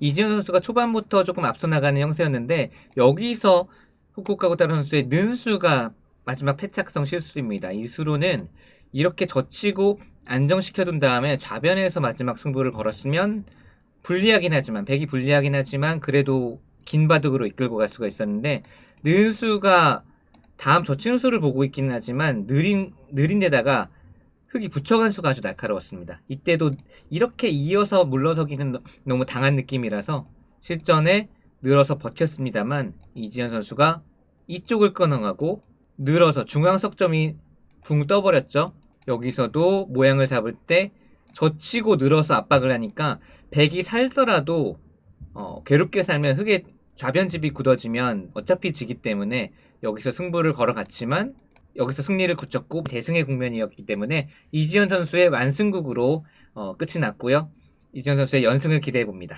이지현 선수가 초반부터 조금 앞서 나가는 형세였는데 여기서 후쿠오카 고타로 선수의 는수가 마지막 패착성 실수입니다. 이 수로는 이렇게 젖히고 안정시켜둔 다음에 좌변에서 마지막 승부를 걸었으면 불리하긴 하지만 백이 불리하긴 하지만 그래도 긴 바둑으로 이끌고 갈 수가 있었는데 는수가 다음 젖히는 수를 보고 있기는 하지만 느린 느린 데다가 흙이 붙여간 수가 아주 날카로웠습니다. 이때도 이렇게 이어서 물러서기는 너- 너무 당한 느낌이라서 실전에 늘어서 버텼습니다만 이지현 선수가 이쪽을 끊어가고 늘어서 중앙 석점이 붕 떠버렸죠. 여기서도 모양을 잡을 때 젖히고 늘어서 압박을 하니까 백이 살더라도 어, 괴롭게 살면 흙에 좌변집이 굳어지면 어차피 지기 때문에 여기서 승부를 걸어갔지만 여기서 승리를 굳혔고 대승의 국면이었기 때문에 이지현 선수의 완승국으로 어, 끝이 났고요. 이지현 선수의 연승을 기대해 봅니다.